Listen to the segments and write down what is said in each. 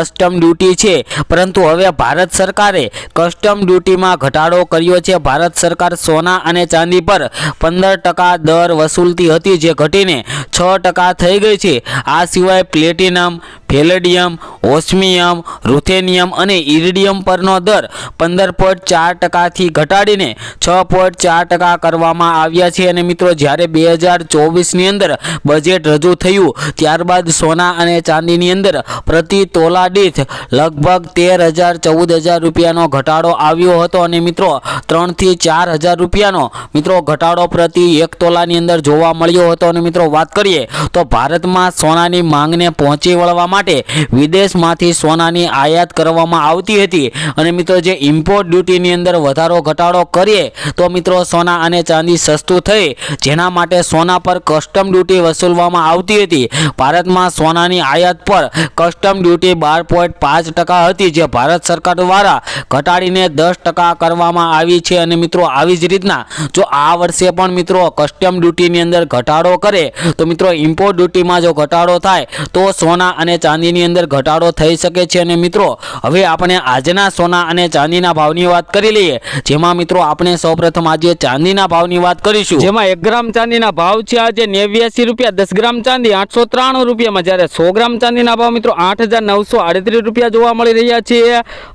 Custom duty છે. પરંતુ હવે ભારત સરકારે કસ્ટમ ડ્યુટીમાં ઘટાડો કર્યો છે. ભારત સરકાર સોના અને ચાંદી પર પંદર ટકા દર વસૂલતી હતી, જે ઘટીને છ ટકા થઈ ગઈ છે. આ સિવાય પ્લેટિનમ ફેલેડિયમ, ઓસ્મિયમ, રૂથેનિયમ અને ઇરિડિયમ પરનો દર પંદર પોઈન્ટ ચાર ટકાથી ઘટાડીને છ પોઈન્ટ ચાર ટકા કરવામાં આવ્યા છે. અને મિત્રો, જ્યારે બે હજાર ચોવીસની અંદર બજેટ રજૂ થયું, ત્યારબાદ સોના અને ચાંદીની અંદર પ્રતિ તોલા દીઠ લગભગ તેર હજાર ચૌદ હજાર રૂપિયાનો ઘટાડો આવ્યો હતો. અને મિત્રો, ત્રણથી ચાર હજાર રૂપિયાનો, મિત્રો, ઘટાડો પ્રતિ એક તોલાની અંદર જોવા મળ્યો હતો. અને મિત્રો, વાત કરીએ તો ભારતમાં સોનાની માંગને પહોંચી વળવા માટે વિદેશમાંથી સોનાની આયાત કરવામાં આવતી હતી. અને મિત્રો, જે ઇમ્પોર્ટ ડ્યુટીની અંદર વધારો ઘટાડો કરીએ, તો મિત્રો, સોના અને ચાંદી સસ્તું થઈ, જેના માટે સોના પર કસ્ટમ ડ્યુટી વસૂલવામાં આવતી હતી. ભારતમાં સોનાની આયાત પર કસ્ટમ ડ્યુટી બાર પોઈન્ટ પાંચ ટકા હતી, જે ભારત સરકાર દ્વારા ઘટાડીને દસ ટકા કરવામાં આવી છે. અને મિત્રો, આવી જ રીતના જો આ વર્ષે પણ મિત્રો કસ્ટમ ડ્યુટીની અંદર ઘટાડો કરે, તો મિત્રો ઇમ્પોર્ટ ડ્યુટીમાં જો ઘટાડો થાય, તો સોના અને ચાંદીની અંદર ઘટાડો થઈ શકે છે અને મિત્રો, હવે આપણે આજના સોના અને ચાંદીના ભાવની વાત કરી લઈએ. જેમાં મિત્રો, આપણે સૌપ્રથમ આજે ચાંદીના ભાવની વાત કરીશું. જેમાં એક ગ્રામ ચાંદીના ભાવ છે આજે નેવ્યાસી રૂપિયા, દસ ગ્રામ ચાંદી આઠસો ત્રાણું રૂપિયામાં. જ્યારે સો ગ્રામ ચાંદીના ભાવ મિત્રો, આઠ હજાર નવસો આડત્રીસ રૂપિયા જોવા મળી રહ્યા છે.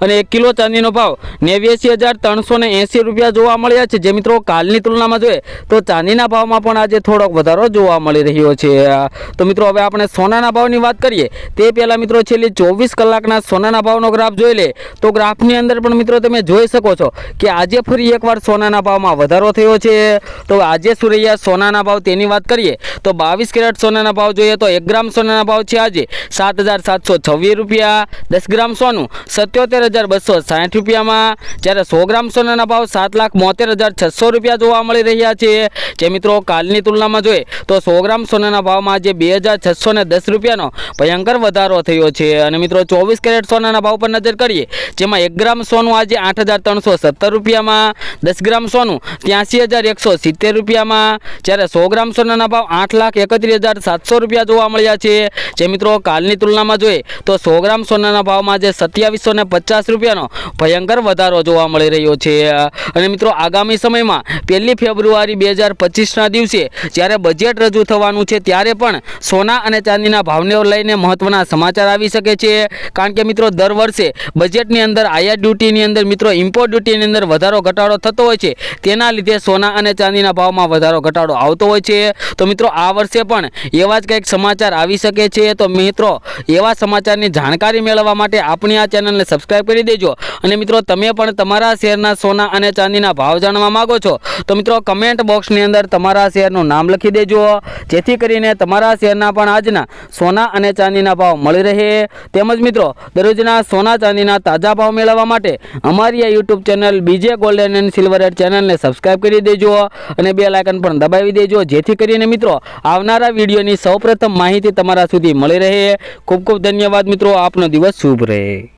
અને એક કિલો ચાંદીનો ભાવ નેવ્યાસી હજાર ત્રણસો ને એંસી રૂપિયા જોવા મળ્યા છે. જે મિત્રો, કાલની તુલનામાં જોઈએ, તો ચાંદીના ભાવમાં પણ આજે થોડોક વધારો જોવા મળી રહ્યો છે. તો મિત્રો, હવે આપણે સોનાના ભાવની વાત કરીએ. તે પહેલાં મિત્રો છેલ્લી ચોવીસ કલાકના સોનાના ભાવનો ગ્રાફ જોઈ લે, તો ગ્રાફની અંદર પણ મિત્રો તમે જોઈ શકો છો કે આજે ફરી એકવાર સોનાના ભાવમાં વધારો થયો છે. તો આજે સુરૈયા સોનાના ભાવ તેની વાત કરીએ, તો બાવીસ કેરેટ સોનાના ભાવ જોઈએ તો એક ગ્રામ સોનાના ભાવ છે આજે સાત હજાર સાતસો છવ્વીસ રૂપિયા, દસ ગ્રામ સોનું સત્યોતેર હજાર બસો સાઠ રૂપિયામાં, જ્યારે સો ગ્રામ સોનાના ભાવ સાત લાખ બોતેર હજાર છસો રૂપિયા જોવા મળી રહ્યા છે. જે મિત્રો કાલની તુલનામાં જોઈએ, તો સો ગ્રામ સોનાના ભાવમાં આજે બે હજાર છસો ને દસ રૂપિયાનો ભયંકર વધારો થયો છે. અને મિત્રો ચોવીસ કેરેટ સોનાના ભાવ પર નજર કરીએ, જેમાં એક ગ્રામ સોનું આજે આઠ હજાર ત્રણસો સત્તર રૂપિયામાં, દસ ગ્રામ સોનું ત્યાંસી હજાર એકસો સિત્તેર રૂપિયામાં, જ્યારે સો ગ્રામ સોનાના ભાવ આઠ લાખ એકત્રીસ હજાર સાતસો રૂપિયા જોવા મળ્યા છે. જે મિત્રો કાલની તુલનામાં જોઈએ, તો સો ગ્રામ સોનાના ભાવમાં આજે સત્યાવીસો ને પચાસ રૂપિયાનો ભયંકર વધારો જોવા મળી રહ્યો છે. અને મિત્રો આગામી સમયમાં પહેલી ફેબ્રુઆરી બે હજાર પચીસના દિવસે જ્યારે બજેટ રજૂ થવાનું છે, ત્યારે પણ સોના અને ચાંદીના ભાવને લઈને મહત્વના સમાચાર આવી શકે છે. કારણ કે મિત્રો દર વર્ષે બજેટની અંદર આયાત ડ્યુટીની અંદર મિત્રો ઇમ્પોર્ટ ડ્યુટીની અંદર વધારો ઘટાડો થતો હોય છે. તેના લીધે સોના અને ચાંદીના ભાવમાં વધારો ઘટાડો આવતો હોય છે. તો મિત્રો આ વર્ષે પણ એવા જ કંઈક સમાચાર આવી શકે છે. તો મિત્રો એવા સમાચારની જાણકારી મેળવવા માટે આપણી આ ચેનલને સબસ્ક્રાઇબ કરી દેજો. અને મિત્રો તમે પણ તમારા શેરના સોના અને ચાંદીના ભાવ જાણવા માંગો છો, તો મિત્રો કમેન્ટ બોક્સની અંદર તમારા શેરનું નામ લખી દેજો. જેથી કરીને તમારા શેરના પણ આજના સોના અને ચાંદીના ભાવ મળી રહે. તેમજ મિત્રો, દરરોજના સોના ચાંદીના તાજા ભાવ મેળવવા માટે અમારી આ YouTube channel B J golden and silver ચેનલને સબસ્ક્રાઈબ કરી દેજો અને બે લાયકન પણ દબાવી દેજો. જેથી કરીને મિત્રો, આવનારા વિડીયોની સૌપ્રથમ માહિતી તમારા સુધી મળી રહે. ખૂબ ખૂબ ધન્યવાદ મિત્રો, આપનો દિવસ શુભ રહે.